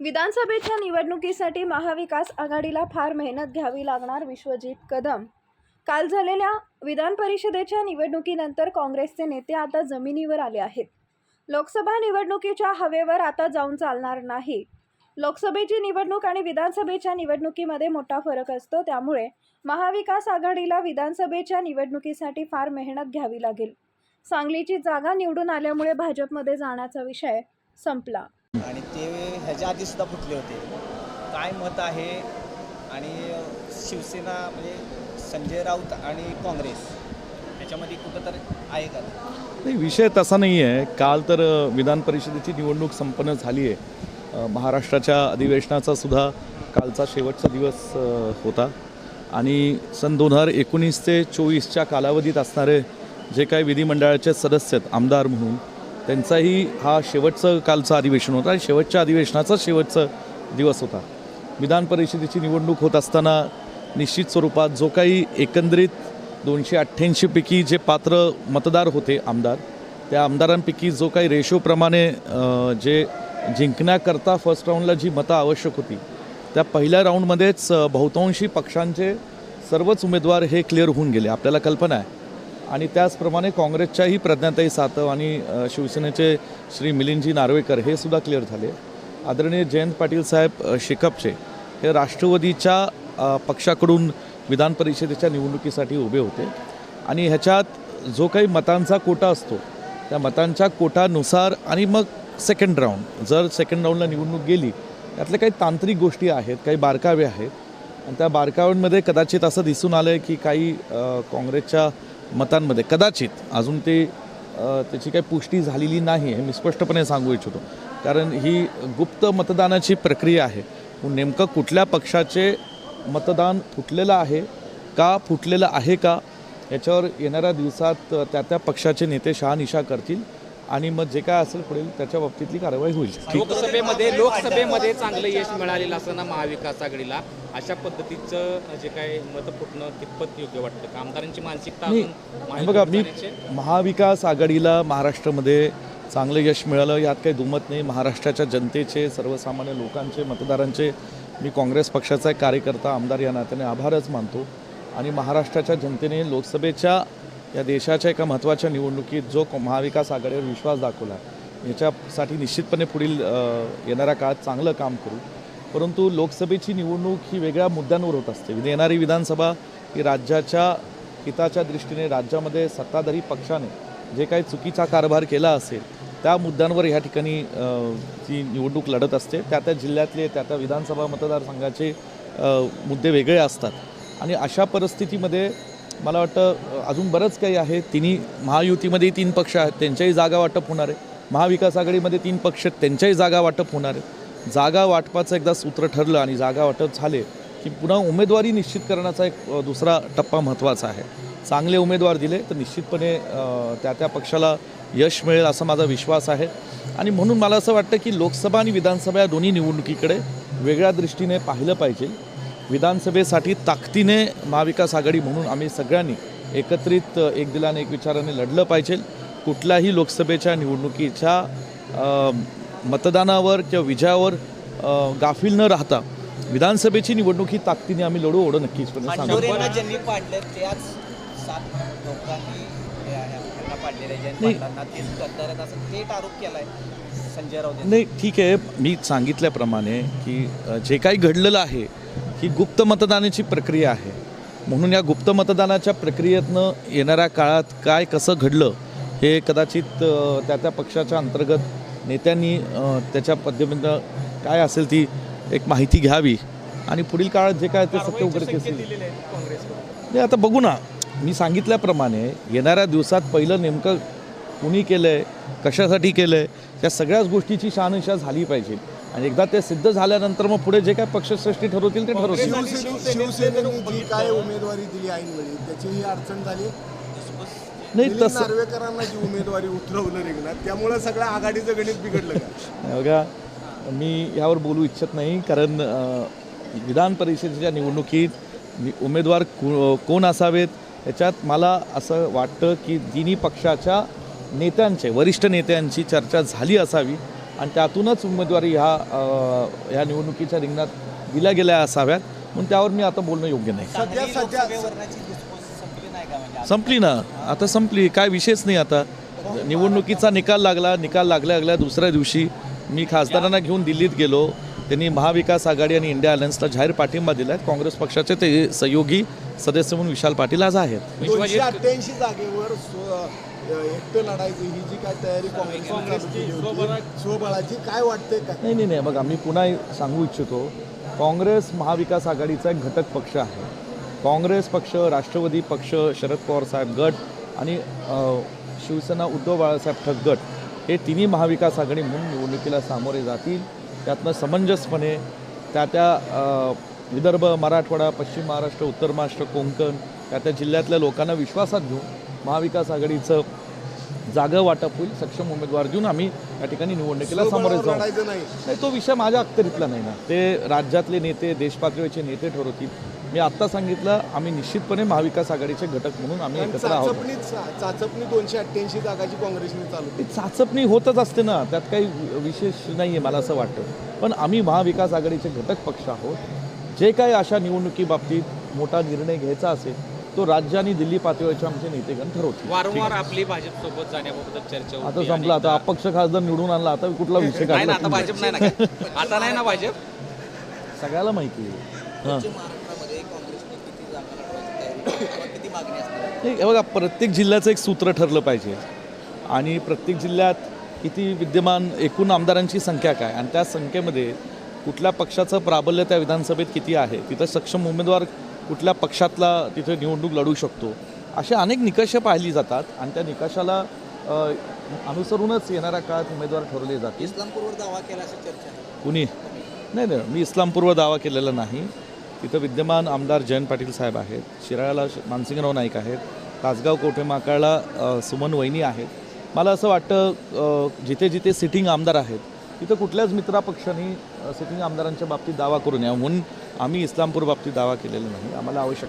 विधानसभेच्या निवडणुकीसाठी महाविकास आघाडीला फार मेहनत घ्यावी लागणार विश्वजित कदम. काल झालेल्या विधान परिषदेच्या निवडणुकीनंतर काँग्रेसचे नेते आता जमिनीवर आले आहेत. लोकसभा निवडणुकीच्या हवेवर आता जाऊन चालणार नाही. लोकसभेची निवडणूक आणि विधानसभेच्या निवडणुकीमध्ये मोठा फरक असतो. त्यामुळे महाविकास आघाडीला विधानसभेच्या निवडणुकीसाठी फार मेहनत घ्यावी लागेल. सांगलीची जागा निवडून आल्यामुळे भाजपमध्ये जाण्याचा विषय संपला. आणि ते ह्याच्या आधी सुद्धा फुटले होते. काय मत आहे? आणि शिवसेना म्हणजे संजय राऊत आणि काँग्रेस त्याच्यामध्ये कुठं आहे का? नाही विषय तसा नाही आहे काल तर विधान परिषदेची निवडणूक संपन्न झाली आहे. महाराष्ट्राच्या अधिवेशनाचा सुद्धा कालचा शेवटचा दिवस होता. आणि सन दोन हजार एकोणीस ते चोवीसच्या कालावधीत असणारे जे काही विधिमंडळाचे सदस्य आहेत आमदार म्हणून त्यांचाही हा शेवटचं कालचं अधिवेशन होता आणि शेवटच्या अधिवेशनाचा शेवटचा दिवस होता. विधान परिषदेची निवडणूक होत असताना निश्चित स्वरूपात जो काही एकंदरीत दोनशे अठ्ठ्याऐंशीपैकी जे पात्र मतदार होते आमदार त्या आमदारांपैकी जो काही रेशोप्रमाणे जे जिंकण्याकरता फर्स्ट राऊंडला जी मतं आवश्यक होती त्या पहिल्या राऊंडमध्येच बहुतांशी पक्षांचे सर्वच उमेदवार हे क्लिअर होऊन गेले. आपल्याला कल्पना आहे आणि त्याचप्रमाणे काँग्रेसच्याही प्रज्ञाताई सातव आणि शिवसेनेचे श्री मिलिंदजी नार्वेकर हे सुद्धा क्लिअर झाले. आदरणीय जयंत पाटील साहेब अ, हे राष्ट्रवादीच्या पक्षाकडून विधान परिषदेच्या निवडणुकीसाठी उभे होते. आणि ह्याच्यात जो काही मतांचा कोटा असतो त्या मतांच्या कोटानुसार आणि मग सेकंड राऊंड जर सेकंड राऊंडला निवडणूक गेली त्यातल्या काही तांत्रिक गोष्टी आहेत काही बारकावे आहेत. आणि त्या बारकाव्यांमध्ये कदाचित असं दिसून आलं आहे की काही काँग्रेसच्या मतांमध्ये कदाचित अजून ते त्याची काही पुष्टी झालेली नाही हे मी स्पष्टपणे सांगू इच्छितो. कारण ही गुप्त मतदानाची प्रक्रिया आहे. नेमकं कुठल्या पक्षाचे मतदान फुटलेलं आहे का फुटलेलं आहे का याच्यावर येणाऱ्या दिवसात त्या त्या पक्षाचे नेते शहानिशा करतील. आणि मग जे काय असेल पुढील त्याच्या बाबतीतली कारवाई होईल. लोकसभेमध्ये लोकसभेमध्ये चांगलं यश मिळालेलं असताना महाविकास आघाडीला अशा पद्धतीचं जे काय मत फुटणं कितपत योग्य वाटतं? का आमदारांची मानसिकता बघा मी महाविकास आघाडीला महाराष्ट्रामध्ये चांगलं यश मिळालं यात काही दुमत नाही. महाराष्ट्राच्या जनतेचे सर्वसामान्य लोकांचे मतदारांचे मी काँग्रेस पक्षाचा एक कार्यकर्ता आमदार या नात्याने आभारच मानतो. आणि महाराष्ट्राच्या जनतेने लोकसभेच्या या देशाच्या एका महत्त्वाच्या निवडणुकीत जो को- महाविकास आघाडीवर विश्वास दाखवला याच्यासाठी निश्चितपणे पुढील येणाऱ्या काळात चांगलं काम करू. परंतु लोकसभेची निवडणूक ही वेगळ्या मुद्द्यांवर होत असते. म्हणजे येणारी विधानसभा ही राज्याच्या हिताच्या दृष्टीने राज्यामध्ये सत्ताधारी पक्षाने जे काही चुकीचा कारभार केला असेल त्या मुद्द्यांवर ह्या ठिकाणी ती निवडणूक लढत असते. त्या त्या जिल्ह्यातले त्या त्या विधानसभा मतदारसंघाचे मुद्दे वेगळे असतात. आणि अशा परिस्थितीमध्ये मला वाटतं अजून बरंच काही आहे. तिन्ही महायुतीमध्ये तीन पक्ष आहेत. त्यांच्याही जागा वाटप होणार आहे. महाविकास आघाडीमध्ये तीन पक्ष आहेत. त्यांच्याही जागा वाटप होणार आहेत. जागा वाटपाचं एकदा सूत्र ठरलं आणि जागा वाटप झाले की पुन्हा उमेदवारी निश्चित करण्याचा एक दुसरा टप्पा महत्त्वाचा आहे. चांगले उमेदवार दिले तर निश्चितपणे त्या त्या पक्षाला यश मिळेल असा माझा विश्वास आहे. आणि म्हणून मला असं वाटतं की लोकसभा आणि विधानसभा या दोन्ही निवडणुकीकडे वेगळ्या दृष्टीने पाहिलं पाहिजे. विधानसभेसाठी ताकदीने महाविकास आघाडी म्हणून आम्ही सगळ्यांनी एकत्रित एक दिलाने एक विचाराने लढलं पाहिजे. कुठल्याही लोकसभेच्या निवडणुकीच्या मतदानावर किंवा विजयावर गाफील न राहता विधानसभेची निवडणूक ही ताकदीने आम्ही लढू एवढं नक्कीच नाही. ठीक आहे. मी सांगितल्याप्रमाणे की जे काही घडलेलं आहे ही गुप्त मतदानाची प्रक्रिया आहे. म्हणून या गुप्त मतदानाच्या प्रक्रियेतनं येणाऱ्या काळात काय कसं घडलं हे कदाचित त्या त्या पक्षाच्या अंतर्गत नेत्यांनी त्याच्या पद्धतीनं काय असेल ती एक माहिती घ्यावी. आणि पुढील काळात जे काय ते सत्य असेल नाही आता बघू ना. मी सांगितल्याप्रमाणे येणाऱ्या दिवसात पहिलं नेमकं कुणी केलं आहे कशासाठी केलं आहे या सगळ्याच गोष्टीची शहानिशा झाली पाहिजे. आणि एकदा ते सिद्ध झाल्यानंतर मग पुढे जे काय पक्षश्रेष्ठी ठरवतील ते ठरवतील. शिवसेने- शिवसेनेने जी काय उमेदवारी दिली ऐनवेळी त्याची ही अडचण झाली. नाही तसं नार्वेकरांना जी उमेदवारी उतरवलं रिंगणात त्यामुळे सगळ्या आघाडीचं गणित बिघडलं का? बघा मी यावर बोलू इच्छित नाही कारण विधान परिषदेच्या निवडणुकीत उमेदवार को कोण असावेत याच्यात मला असं वाटतं की तिन्ही पक्षाच्या नेत्यांचे वरिष्ठ नेत्यांची चर्चा झाली असावी. आणि त्यातूनच उमेदवारी ह्या ह्या निवडणुकीच्या रिंगणात दिल्या गेल्या असाव्यात. म्हणून त्यावर मी आता बोलणं योग्य नाही. सध्या सध्या म्हणजे संपली ना. आता संपली. काय विषयच नाही आता. निवडणुकीचा निकाल लागला. निकाल लागल्या लागल्या दुसऱ्या दिवशी मी खासदारांना घेऊन दिल्लीत गेलो. त्यांनी महाविकास आघाडी आणि इंडिया अलायन्सला जाहीर पाठिंबा दिला आहे काँग्रेस पक्षाचे ते सहयोगी सदस्य म्हणून विशाल पाटील आज आहेत. एकटं लढायचं ही जी काय तयारी स्वबळाची काय वाटतंय का? नाही नाही नाही बघा मी पुन्हा सांगू इच्छितो. काँग्रेस महाविकास आघाडीचा एक घटक पक्ष आहे. काँग्रेस पक्ष राष्ट्रवादी पक्ष शरद पवार साहेब गट आणि शिवसेना उद्धव बाळासाहेब ठक गट हे तिन्ही महाविकास आघाडी म्हणून निवडणुकीला सामोरे जातील. त्यातनं समंजसपणे त्या त्या विदर्भ मराठवाडा पश्चिम महाराष्ट्र उत्तर महाराष्ट्र कोकण त्या त्या जिल्ह्यातल्या लोकांना विश्वासात घेऊन महाविकास आघाडीचं जागा वाटप होईल सक्षम उमेदवार देऊन आम्ही या ठिकाणी निवडणुकीला सामोरे जाऊ. नाही. तो विषय माझ्या अखत्यारीतला नाही ना. ते राज्यातले नेते देशपातळीचे नेते ठरवतील. मी आत्ता सांगितलं आम्ही निश्चितपणे महाविकास आघाडीचे घटक म्हणून आम्ही एकत्र आहोत. चाचपणी दोनशे अठ्ठ्याऐंशी जागाची काँग्रेसने चालू ती चाचपणी होतच असते ना त्यात काही विशेष नाही आहे मला असं वाटतं. पण आम्ही महाविकास आघाडीचे घटक पक्ष आहोत. जे काही अशा निवडणुकीबाबतीत मोठा निर्णय घ्यायचा असेल तो राज्य आणि दिल्ली पातळीवरचे आमचे नेतेगण ठरवतील. वारंवार आपली भाजपसोबत जाण्याबाबत चर्चा आता होती संपलं. आता अपक्ष खासदार निवडून आणला. आता कुठला विषय नाही ना आता काढला? भाजप नाही ना काय? आता नाही ना भाजप? सगळ्याला माहिती आहे. हां. नाही हे बघा प्रत्येक जिल्ह्याचं एक सूत्र ठरलं पाहिजे. आणि प्रत्येक जिल्ह्यात किती विद्यमान एकूण आमदारांची संख्या काय? आणि त्या संख्येमध्ये कुठल्या पक्षाचं प्राबल्य त्या विधानसभेत किती आहे? तिथं सक्षम उमेदवार कुठल्या पक्षातला तिथे निवडणूक लढू शकतो. असे अनेक निकष पाहिली जातात आणि त्या निकषाला अनुसरूनच येणाऱ्या काळात उमेदवार ठरवले जातील. इस्लामपूरवर दावा केला अशी चर्चा कुणी? नाही नाही मी इस्लामपूर्व दावा केलेला नाही. तिथं विद्यमान आमदार जयंत पाटील साहेब आहेत. शिराळ्याला मानसिंगराव नाईक आहेत. तासगाव कोठे माकाळला सुमन वहिनी आहेत. मला असं वाटतं जिथे जिथे सिटिंग आमदार आहेत तिथं कुठल्याच मित्रापक्षांनी सिटिंग आमदारांच्या बाबतीत दावा करू नये. म्हणून आम्ही इस्लामपूर बाबतीत दावा केलेला नाही. आम्हाला आवश्यक